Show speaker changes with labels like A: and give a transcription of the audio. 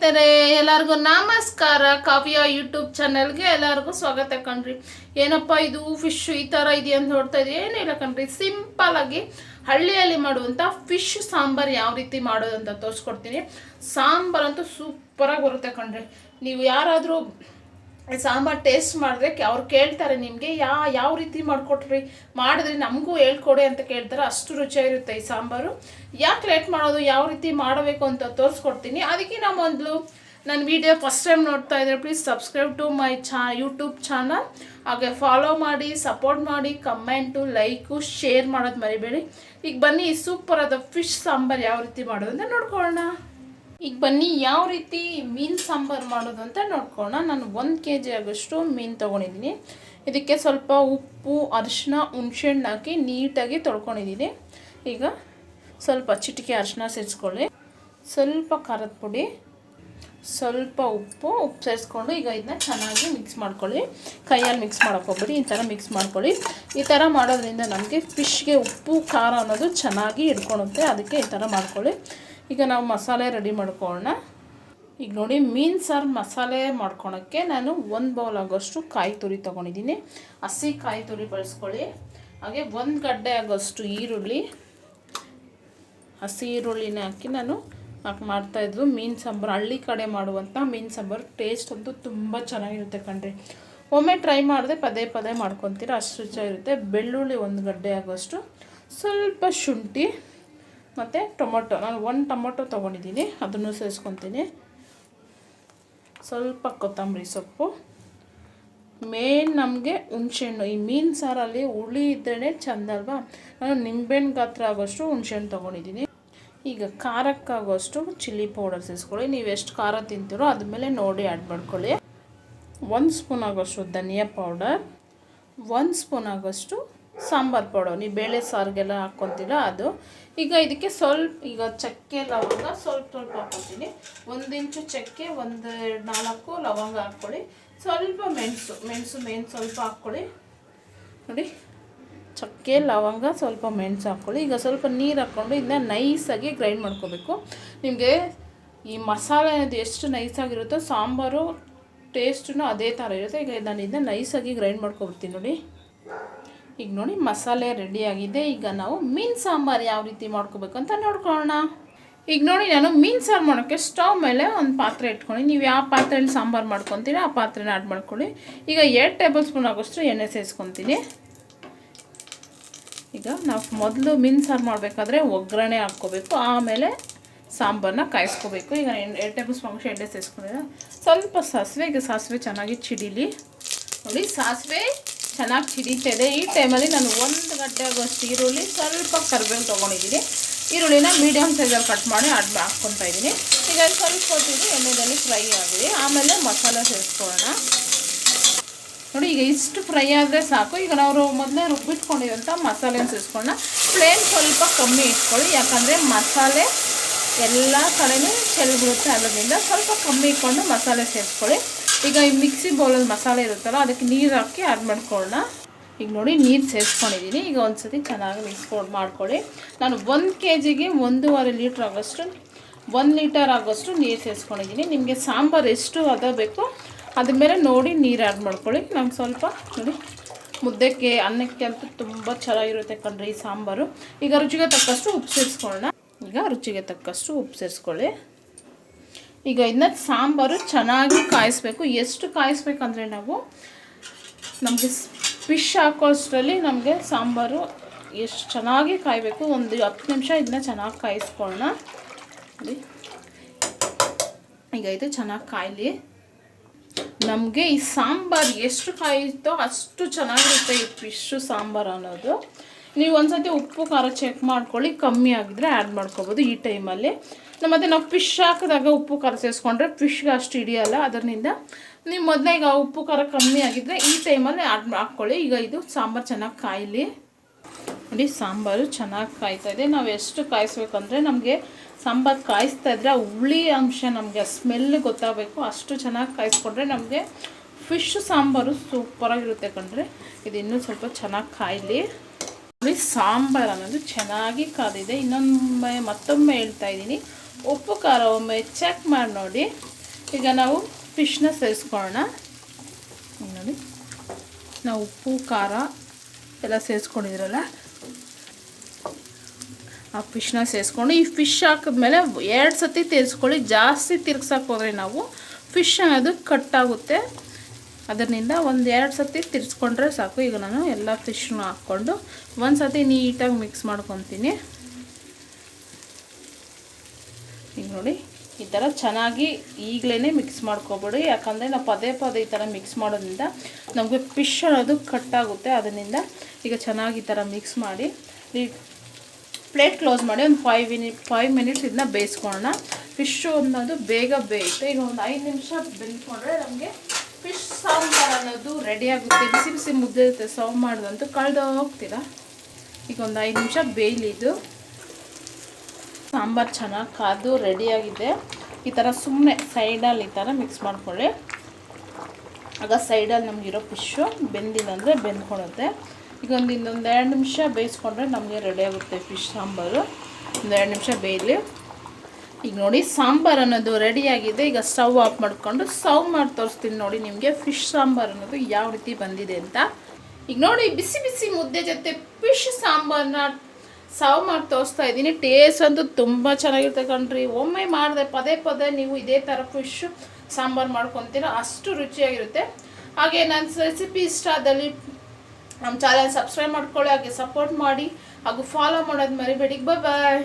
A: ಸ್ನೇಹಿತರೆ ಎಲ್ಲರಿಗೂ ನಮಸ್ಕಾರ. ಕಾವ್ಯ ಯೂಟ್ಯೂಬ್ ಚಾನಲ್ಗೆ ಎಲ್ಲರಿಗೂ ಸ್ವಾಗತ ಕಣ್ರಿ. ಏನಪ್ಪ ಇದು? ಫಿಶ್ ಈ ಥರ ಇದೆಯಾ ಅಂತ ನೋಡ್ತಾ ಇದ್ದೀವಿ ಏನಿಲ್ಲ ಕಣ್ರಿ. ಸಿಂಪಲ್ ಆಗಿ ಹಳ್ಳಿಯಲ್ಲಿ ಮಾಡುವಂಥ ಫಿಶ್ ಸಾಂಬಾರು ಯಾವ ರೀತಿ ಮಾಡೋದಂತ ತೋರಿಸ್ಕೊಡ್ತೀನಿ. ಸಾಂಬಾರ್ ಅಂತೂ ಸೂಪರಾಗಿ ಬರುತ್ತೆ ಕಣ್ರಿ. ನೀವು ಯಾರಾದರೂ ಸಾಂಬಾರು ಟೇಸ್ಟ್ ಮಾಡಿದ್ರೆ ಅವ್ರು ಕೇಳ್ತಾರೆ ನಿಮಗೆ, ಯಾ ಯಾವ ರೀತಿ ಮಾಡಿಕೊಟ್ರಿ? ಮಾಡಿದ್ರೆ ನಮಗೂ ಹೇಳ್ಕೊಡಿ ಅಂತ ಕೇಳ್ತಾರೆ. ಅಷ್ಟು ರುಚಿಯಾಗಿರುತ್ತೆ ಈ ಸಾಂಬಾರು. ಯಾಕೆ ಲೇಟ್ ಮಾಡೋದು? ಯಾವ ರೀತಿ ಮಾಡಬೇಕು ಅಂತ ತೋರಿಸ್ಕೊಡ್ತೀನಿ. ಅದಕ್ಕೆ ನಾ ಮೊದಲು ನನ್ನ ವಿಡಿಯೋ ಫಸ್ಟ್ ಟೈಮ್ ನೋಡ್ತಾ ಇದ್ದರೆ ಪ್ಲೀಸ್ ಸಬ್ಸ್ಕ್ರೈಬ್ ಟು ಮೈ ಚಾ ಯೂಟ್ಯೂಬ್ ಚಾನಲ್ ಹಾಗೆ ಫಾಲೋ ಮಾಡಿ ಸಪೋರ್ಟ್ ಮಾಡಿ ಕಮೆಂಟು ಲೈಕು ಶೇರ್ ಮಾಡೋದು ಮರಿಬೇಡಿ. ಈಗ ಬನ್ನಿ ಸೂಪರಾದ ಫಿಶ್ ಸಾಂಬಾರು ಯಾವ ರೀತಿ ಮಾಡೋದು ಅಂತ ನೋಡ್ಕೊಳ್ಳೋಣ. ಈಗ ಬನ್ನಿ, ಯಾವ ರೀತಿ ಮೀನು ಸಾಂಬಾರು ಮಾಡೋದು ಅಂತ ನೋಡ್ಕೊಳ್ಳೋಣ. ನಾನು ಒಂದು ಕೆ ಜಿ ಆಗೋಷ್ಟು ಮೀನು ತೊಗೊಂಡಿದ್ದೀನಿ. ಇದಕ್ಕೆ ಸ್ವಲ್ಪ ಉಪ್ಪು ಅರಿಶಿನ ಹುಣ್ಸೆಹಣ್ಣು ಹಾಕಿ ನೀಟಾಗಿ ತೊಳ್ಕೊಂಡಿದ್ದೀನಿ. ಈಗ ಸ್ವಲ್ಪ ಚಿಟಿಕೆ ಅರಿಶಿನ ಸೇರಿಸ್ಕೊಳ್ಳಿ. ಸ್ವಲ್ಪ ಖಾರದ ಪುಡಿ, ಸ್ವಲ್ಪ ಉಪ್ಪು ಉಪ್ಪು ಸೇರಿಸ್ಕೊಂಡು ಈಗ ಇದನ್ನ ಚೆನ್ನಾಗಿ ಮಿಕ್ಸ್ ಮಾಡ್ಕೊಳ್ಳಿ. ಕೈಯಲ್ಲಿ ಮಿಕ್ಸ್ ಮಾಡ್ಕೊಬಿಡಿ ಈ ಥರ ಮಿಕ್ಸ್ ಮಾಡ್ಕೊಳ್ಳಿ. ಈ ಥರ ಮಾಡೋದ್ರಿಂದ ನಮಗೆ ಫಿಶ್ಗೆ ಉಪ್ಪು, ಖಾರ ಅನ್ನೋದು ಚೆನ್ನಾಗಿ ಹಿಡ್ಕೊಳುತ್ತೆ. ಅದಕ್ಕೆ ಈ ಥರ ಮಾಡ್ಕೊಳ್ಳಿ. ಈಗ ನಾವು ಮಸಾಲೆ ರೆಡಿ ಮಾಡ್ಕೊಳ್ಳೋಣ. ಈಗ ನೋಡಿ, ಮೀನು ಸಾರು ಮಸಾಲೆ ಮಾಡ್ಕೊಳಕ್ಕೆ ನಾನು ಒಂದು ಬೌಲ್ ಆಗೋಷ್ಟು ಕಾಯಿ ತುರಿ ತೊಗೊಂಡಿದ್ದೀನಿ. ಹಸಿ ಕಾಯಿ ತುರಿ ಬಳಸ್ಕೊಳ್ಳಿ. ಹಾಗೆ ಒಂದು ಗಡ್ಡೆ ಆಗೋಷ್ಟು ಈರುಳ್ಳಿ, ಹಸಿ ಈರುಳ್ಳಿನ ಹಾಕಿ ನಾನು ಹಾಕಿ ಮಾಡ್ತಾಯಿದ್ರು ಮೀನು ಸಾಂಬಾರು, ಹಳ್ಳಿ ಕಡೆ ಮಾಡುವಂಥ ಮೀನು ಸಾಂಬಾರು ಟೇಸ್ಟ್ ಅಂತೂ ತುಂಬ ಚೆನ್ನಾಗಿರುತ್ತೆ ಕಣ್ರಿ. ಒಮ್ಮೆ ಟ್ರೈ ಮಾಡಿದೆ ಪದೇ ಪದೇ ಮಾಡ್ಕೊತೀರ, ಅಷ್ಟು ರುಚಿಯಾಗಿರುತ್ತೆ ಬೆಳ್ಳುಳ್ಳಿ ಒಂದು ಗಡ್ಡೆ ಆಗೋಷ್ಟು ಸ್ವಲ್ಪ ಶುಂಠಿ ಮತ್ತು ಟೊಮೊಟೊ. ನಾನು ಒಂದು ಟೊಮೊಟೊ ತೊಗೊಂಡಿದ್ದೀನಿ, ಅದನ್ನು ಸೇರಿಸ್ಕೊತೀನಿ ಸ್ವಲ್ಪ ಕೊತ್ತಂಬರಿ ಸೊಪ್ಪು. ಮೇನ್ ನಮಗೆ ಹುಣ್ಸೆಹಣ್ಣು ಈ ಮೀನು ಸಾರಲ್ಲಿ ಹುಳಿ ಇದ್ರೇ ಚೆಂದ ಅಲ್ವಾ? ನಾನು ನಿಂಬೆಹಣ್ಣು ಗಾತ್ರ ಆಗೋಷ್ಟು ಹುಣ್ಸೆಹಣ್ಣು ತೊಗೊಂಡಿದ್ದೀನಿ. ಈಗ ಖಾರಕ್ಕಾಗೋಷ್ಟು ಚಿಲ್ಲಿ ಪೌಡರ್ ಸೇರಿಸ್ಕೊಳ್ಳಿ ನೀವು ಎಷ್ಟು ಖಾರ ತಿಂತೀರೋ ಅದ್ರ ಮೇಲೆ ನೋಡಿ ಆ್ಯಡ್ ಮಾಡ್ಕೊಳ್ಳಿ. ಒಂದು ಸ್ಪೂನ್ ಆಗೋಷ್ಟು ಧನಿಯಾ ಪೌಡರ್. ಒಂದು ಸ್ಪೂನ್ ಆಗೋಷ್ಟು ಸಾಂಬಾರು ಪೌಡರ್, ನೀವು ಬೇಳೆ ಸಾರಿಗೆಲ್ಲ ಹಾಕ್ಕೊತೀರ ಅದು. ಈಗ ಇದಕ್ಕೆ ಸ್ವಲ್ಪ, ಈಗ ಚಕ್ಕೆ ಲವಂಗ ಸ್ವಲ್ಪ ಸ್ವಲ್ಪ ಹಾಕ್ಕೊತೀನಿ ಒಂದು ಇಂಚು ಚಕ್ಕೆ, ಒಂದು ನಾಲ್ಕು ಲವಂಗ ಹಾಕ್ಕೊಳ್ಳಿ ಸ್ವಲ್ಪ ಮೆಣಸು ಮೆಣಸು ಮೇನ್ ಸ್ವಲ್ಪ ಹಾಕ್ಕೊಳ್ಳಿ ನೋಡಿ, ಚಕ್ಕೆ, ಲವಂಗ ಸ್ವಲ್ಪ ಮೆಣಸು ಹಾಕ್ಕೊಳ್ಳಿ ಈಗ ಸ್ವಲ್ಪ ನೀರು ಹಾಕ್ಕೊಂಡು ಇದನ್ನ ನೈಸಾಗಿ ಗ್ರೈಂಡ್ ಮಾಡ್ಕೋಬೇಕು. ನಿಮಗೆ ಈ ಮಸಾಲೆ ಅನ್ನೋದು ಎಷ್ಟು ನೈಸಾಗಿರುತ್ತೋ ಸಾಂಬಾರು ಟೇಸ್ಟೂ ಅದೇ ಥರ ಇರುತ್ತೆ. ಈಗ ನಾನು ಇದನ್ನ ನೈಸಾಗಿ ಗ್ರೈಂಡ್ ಮಾಡ್ಕೊಬಿಡ್ತೀನಿ ನೋಡಿ. ಈಗ ನೋಡಿ ಮಸಾಲೆ ರೆಡಿಯಾಗಿದೆ ಈಗ ನಾವು ಮೀನು ಸಾಂಬಾರು ಯಾವ ರೀತಿ ಮಾಡ್ಕೋಬೇಕು ಅಂತ ನೋಡ್ಕೊಳ್ಳೋಣ. ಈಗ ನೋಡಿ ನಾನು ಮೀನು ಸಾರು ಮಾಡೋಕ್ಕೆ ಸ್ಟವ್ ಮೇಲೆ ಒಂದು ಪಾತ್ರೆ ಇಟ್ಕೊಂಡು ನೀವು ಯಾವ ಪಾತ್ರೆಯಲ್ಲಿ ಸಾಂಬಾರು ಮಾಡ್ಕೊತೀರಿ ಆ ಪಾತ್ರೆನ ಆ್ಯಡ್ ಮಾಡ್ಕೊಳ್ಳಿ. ಈಗ ಎರಡು ಟೇಬಲ್ ಸ್ಪೂನ್ ಆಗೋಷ್ಟು ಎಣ್ಣೆ ಸೇರಿಸ್ಕೊತೀನಿ ಈಗ ನಾವು ಮೊದಲು ಮೀನು ಸಾರು ಮಾಡಬೇಕಾದ್ರೆ ಒಗ್ಗರಣೆ ಹಾಕ್ಕೋಬೇಕು. ಆಮೇಲೆ ಸಾಂಬಾರನ್ನ ಕಾಯಿಸ್ಕೋಬೇಕು. ಈಗ ಎರಡು ಟೇಬಲ್ ಸ್ಪೂನ್ ಎಣ್ಣೆ ಸೇರಿಸ್ಕೊಂಡಿಲ್ಲ ಸ್ವಲ್ಪ ಸಾಸಿವೆ, ಈಗ ಸಾಸಿವೆ ಚೆನ್ನಾಗಿ ಚಿಡಿಲಿ. ನೋಡಿ ಸಾಸಿವೆ ಚೆನ್ನಾಗಿ ಚಿಡಿತಾ ಇದೆ ಈ ಟೈಮಲ್ಲಿ ನಾನು ಒಂದು ಗಂಟೆ ಆಗೋಷ್ಟು ಈರುಳ್ಳಿ ಸ್ವಲ್ಪ ಕರ್ಬೇವು ತೊಗೊಂಡಿದ್ದೀನಿ. ಈರುಳ್ಳಿನ ಮೀಡಿಯಮ್ ಸೈಜಲ್ಲಿ ಕಟ್ ಮಾಡಿ ಅಡ್ ಹಾಕ್ಕೊತಾ ಇದ್ದೀನಿ. ಈಗ ಸ್ವಲ್ಪ ಹೊತ್ತಿದ್ದು ಎಣ್ಣೆದಲ್ಲಿ ಫ್ರೈ ಆಗಿದೆ. ಆಮೇಲೆ ಮಸಾಲೆ ಸೇರಿಸ್ಕೊಳ್ಳೋಣ. ನೋಡಿ, ಈಗ ಇಷ್ಟು ಫ್ರೈ ಆದರೆ ಸಾಕು. ಈಗ ನಾವು ಮೊದಲೇ ರುಬ್ಬಿಟ್ಕೊಂಡಿರೋಂಥ ಮಸಾಲೆನ ಸೇರಿಸ್ಕೊಳ್ಳೋಣ. ಪ್ಲೇನ್ ಸ್ವಲ್ಪ ಕಮ್ಮಿ ಇಟ್ಕೊಳ್ಳಿ. ಯಾಕಂದರೆ ಮಸಾಲೆ ಎಲ್ಲ ಕಡೆಯೂ ಚೆಲ್ಬಿಡುತ್ತೆ ಅದರಿಂದ ಸ್ವಲ್ಪ ಕಮ್ಮಿ ಇಟ್ಕೊಂಡು ಮಸಾಲೆ ಸೇರಿಸ್ಕೊಳ್ಳಿ. ಈಗ ಈ ಮಿಕ್ಸಿ ಬೌಲಲ್ಲಿ ಮಸಾಲೆ ಇರುತ್ತಲ್ಲ, ಅದಕ್ಕೆ ನೀರು ಹಾಕಿ ಆ್ಯಡ್ ಮಾಡ್ಕೊಳ್ಳೋಣ. ಈಗ ನೋಡಿ ನೀರು ಸೇರಿಸ್ಕೊಂಡಿದ್ದೀನಿ. ಈಗ ಒಂದು ಸತಿ ಚೆನ್ನಾಗಿ ಮಿಕ್ಸ್ ಮಾಡ್ಕೊಳ್ಳಿ. ನಾನು ಒಂದು ಕೆ ಜಿಗೆ ಒಂದೂವರೆ ಲೀಟ್ರ್ ಆಗೋಷ್ಟು, ಒಂದು ಲೀಟರ್ ಆಗೋಷ್ಟು ನೀರು ಸೇರಿಸ್ಕೊಂಡಿದ್ದೀನಿ. ನಿಮಗೆ ಸಾಂಬಾರು ಎಷ್ಟು ಅದ ಬೇಕು ಅದ್ರ ಮೇಲೆ ನೋಡಿ ನೀರು ಆ್ಯಡ್ ಮಾಡ್ಕೊಳ್ಳಿ. ನಂಗೆ ಸ್ವಲ್ಪ ನೋಡಿ, ಮುದ್ದಕ್ಕೆ, ಅನ್ನಕ್ಕೆ ಅಂತೂ ತುಂಬ ಚೆನ್ನಾಗಿರುತ್ತೆ ಕಣ್ರಿ ಈ ಸಾಂಬಾರು. ಈಗ ರುಚಿಗೆ ತಕ್ಕಷ್ಟು ಉಪ್ಪು ಸೇರಿಸ್ಕೊಳ್ಳೋಣ. ಈಗ ರುಚಿಗೆ ತಕ್ಕಷ್ಟು ಉಪ್ಪು ಸೇರಿಸ್ಕೊಳ್ಳಿ. ಈಗ ಇದನ್ನ ಸಾಂಬಾರು ಚೆನ್ನಾಗಿ ಕಾಯಿಸ್ಬೇಕು. ಎಷ್ಟು ಕಾಯಿಸ್ಬೇಕಂದ್ರೆ ನಾವು ನಮಗೆ ಫಿಶ್ ಹಾಕೋ ಅಷ್ಟರಲ್ಲಿ ನಮಗೆ ಸಾಂಬಾರು ಎಷ್ಟು ಚೆನ್ನಾಗಿ ಕಾಯಬೇಕು. ಒಂದು ಹತ್ತು ನಿಮಿಷ ಇದನ್ನ ಚೆನ್ನಾಗಿ ಕಾಯಿಸ್ಕೊಳ್ಳೋಣ. ಈಗ ಇದು ಚೆನ್ನಾಗಿ ಕಾಯಲಿ. ನಮಗೆ ಈ ಸಾಂಬಾರು ಎಷ್ಟು ಕಾಯಿತೋ ಅಷ್ಟು ಚೆನ್ನಾಗಿರುತ್ತೆ ಈ ಫಿಶ್ಶು ಸಾಂಬಾರು ಅನ್ನೋದು. ನೀವು ಒಂದ್ಸತಿ ಉಪ್ಪು, ಖಾರ ಚೆಕ್ ಮಾಡ್ಕೊಳ್ಳಿ. ಕಮ್ಮಿ ಆಗಿದ್ರೆ ಆ್ಯಡ್ ಮಾಡ್ಕೊಬೋದು ಈ ಟೈಮಲ್ಲಿ ಮತ್ತು ನಾವು ಫಿಶ್ ಹಾಕಿದಾಗ ಉಪ್ಪು, ಖಾರ ಸೇರಿಸ್ಕೊಂಡ್ರೆ ಫಿಶ್ಗೆ ಅಷ್ಟು ಹಿಡಿಯಲ್ಲ, ಅದರಿಂದ ನೀವು ಮೊದಲೇ ಈಗ ಉಪ್ಪು, ಖಾರ ಕಮ್ಮಿ ಆಗಿದ್ದರೆ ಈ ಟೈಮಲ್ಲಿ ಆ್ಯಡ್ ಹಾಕ್ಕೊಳ್ಳಿ ಈಗ ಇದು ಸಾಂಬಾರು ಚೆನ್ನಾಗಿ ಕಾಯಲಿ. ನೋಡಿ, ಸಾಂಬಾರು ಚೆನ್ನಾಗಿ ಕಾಯ್ತಾ ಇದೆ. ನಾವು ಎಷ್ಟು ಕಾಯಿಸ್ಬೇಕಂದ್ರೆ ನಮಗೆ ಸಾಂಬಾರು ಕಾಯಿಸ್ತಾ ಇದ್ರೆ ಹುಳಿ ಅಂಶ ನಮಗೆ ಸ್ಮೆಲ್ ಗೊತ್ತಾಗಬೇಕು. ಅಷ್ಟು ಚೆನ್ನಾಗಿ ಕಾಯಿಸ್ಕೊಂಡ್ರೆ ನಮಗೆ ಫಿಶ್ ಸಾಂಬಾರು ಸೂಪರಾಗಿರುತ್ತೆ ಕಣ್ರೆ. ಇದು ಇನ್ನೂ ಸ್ವಲ್ಪ ಚೆನ್ನಾಗಿ ಕಾಯಲಿ. ನೋಡಿ ಸಾಂಬಾರು ಅನ್ನೋದು ಚೆನ್ನಾಗಿ ಕಾದಿದೆ. ಇನ್ನೊಮ್ಮೆ ಮತ್ತೊಮ್ಮೆ ಹೇಳ್ತಾ ಇದ್ದೀನಿ. ಉಪ್ಪು ಖಾರ ಒಮ್ಮೆ ಚೆಕ್ ಮಾಡಿ ನೋಡಿ. ಈಗ ನಾವು ಫಿಶ್ನ ಸೇರಿಸ್ಕೊಳ್ಳೋಣ. ನೋಡಿ. ನಾವು ಉಪ್ಪು, ಖಾರ ಎಲ್ಲ ಸೇರಿಸ್ಕೊಂಡಿದ್ರಲ್ಲ? ಆ ಫಿಶ್ನ ಸೇರಿಸ್ಕೊಂಡು, ಈ ಫಿಶ್ ಹಾಕಿದ್ಮೇಲೆ ಎರಡು ಸತಿ ತಿರ್ಸ್ಕೊಳ್ಳಿ. ಜಾಸ್ತಿ ತಿರ್ಗ್ಸಕ್ಕೆ ಹೋದರೆ ನಾವು ಫಿಶ್ ಅನ್ನೋದು ಕಟ್ಟಾಗುತ್ತೆ ಅದರಿಂದ ಒಂದು ಎರಡು ಸತಿ ತಿರ್ಸ್ಕೊಂಡ್ರೆ ಸಾಕು. ಈಗ ನಾನು ಎಲ್ಲ ಫಿಶ್ನು ಹಾಕ್ಕೊಂಡು ಒಂದು ಸತಿ ನೀಟಾಗಿ ಮಿಕ್ಸ್ ಮಾಡ್ಕೊತೀನಿ. ಈಗ ನೋಡಿ, ಈ ಥರ ಚೆನ್ನಾಗಿ ಈಗಲೇ ಮಿಕ್ಸ್ ಮಾಡ್ಕೊಬೇಡಿ. ಯಾಕಂದರೆ ನಾವು ಪದೇ ಪದೇ ಈ ಥರ ಮಿಕ್ಸ್ ಮಾಡೋದ್ರಿಂದ ನಮಗೆ ಫಿಶ್ ಅನ್ನೋದು ಕಟ್ಟಾಗುತ್ತೆ ಅದರಿಂದ ಈಗ ಚೆನ್ನಾಗಿ ಈ ಥರ ಮಿಕ್ಸ್ ಮಾಡಿ, ಈ ಪ್ಲೇಟ್ ಕ್ಲೋಸ್ ಮಾಡಿ ಒಂದು ಫೈವ್ ಮಿನಿಟ್ ಫೈವ್ ಮಿನಿಟ್ಸ್ ಇದನ್ನ ಬೇಯಿಸ್ಕೊಳ್ಳೋಣ. ಫಿಶ್ಶು ಅನ್ನೋದು ಬೇಗ ಬೇಯುತ್ತೆ. ಈಗ ಒಂದು ಐದು ನಿಮಿಷ ಬೆಂದ್ಕೊಂಡ್ರೆ ನಮಗೆ ಫಿಶ್ ಸಾಂಬಾರು ಅನ್ನೋದು ರೆಡಿ ಆಗುತ್ತೆ. ಬಿಸಿ ಬಿಸಿ ಮುದ್ದೆ ಇರುತ್ತೆ ಸರ್ವ್ ಮಾಡಿದಂತೂ ಕಳೆದು ಹೋಗ್ತೀರ? ಈಗ ಒಂದು ಐದು ನಿಮಿಷ ಬೇಯಲಿದ್ದು. ಸಾಂಬಾರು ಚೆನ್ನಾಗಿ ಕಾದು ರೆಡಿಯಾಗಿದೆ ಈ ಥರ ಸುಮ್ಮನೆ ಸೈಡಲ್ಲಿ ಈ ಥರ ಮಿಕ್ಸ್ ಮಾಡ್ಕೊಳ್ಳಿ. ಆಗ ಸೈಡಲ್ಲಿ ನಮಗಿರೋ ಫಿಶ್ಶು ಬೆಂದಿಲ್ಲ ಅಂದರೆ ಬೆಂದ್ಕೊಳುತ್ತೆ ಈಗ ಒಂದು ಇನ್ನೊಂದು ಎರಡು ನಿಮಿಷ ಬೇಯಿಸ್ಕೊಂಡ್ರೆ ನಮಗೆ ರೆಡಿ ಆಗುತ್ತೆ ಫಿಶ್ ಸಾಂಬಾರು. ಒಂದು ಎರಡು ನಿಮಿಷ ಬೇಯಲಿ. ಈಗ ನೋಡಿ ಸಾಂಬಾರು ಅನ್ನೋದು ರೆಡಿಯಾಗಿದೆ ಈಗ ಸ್ಟವ್ ಆಫ್ ಮಾಡಿಕೊಂಡು ಸರ್ವ್ ಮಾಡಿ ತೋರಿಸ್ತೀನಿ ನೋಡಿ ನಿಮಗೆ ಫಿಶ್ ಸಾಂಬಾರು ಅನ್ನೋದು ಯಾವ ರೀತಿ ಬಂದಿದೆ ಅಂತ. ಈಗ ನೋಡಿ ಬಿಸಿ ಬಿಸಿ ಮುದ್ದೆ ಜೊತೆ ಫಿಶ್ ಸಾಂಬಾರನ್ನ ಸರ್ವ್ ಮಾಡಿ ತೋರಿಸ್ತಾ ಇದ್ದೀನಿ. ಟೇಸ್ಟ್ ಅಂತೂ ತುಂಬ ಚೆನ್ನಾಗಿರುತ್ತೆ ಕಣ್ರಿ. ಒಮ್ಮೆ ಮಾಡಿದೆ ಪದೇ ಪದೇ ನೀವು ಇದೇ ಥರ ಫಿಶ್ ಸಾಂಬಾರು ಮಾಡ್ಕೊತೀರ ಅಷ್ಟು ರುಚಿಯಾಗಿರುತ್ತೆ. ಹಾಗೆ ನನ್ನ ರೆಸಿಪಿ ಇಷ್ಟ ಆದಲ್ಲಿ ನಮ್ಮ ಚಾನಲ್ ಸಬ್ಸ್ಕ್ರೈಬ್ ಮಾಡ್ಕೊಳ್ಳಿ, ಹಾಗೆ ಸಪೋರ್ಟ್ ಮಾಡಿ, ಹಾಗೂ ಫಾಲೋ ಮಾಡೋದು ಮರಿಬೇಡಿ. ಬಾಯ್ ಬಾಯ್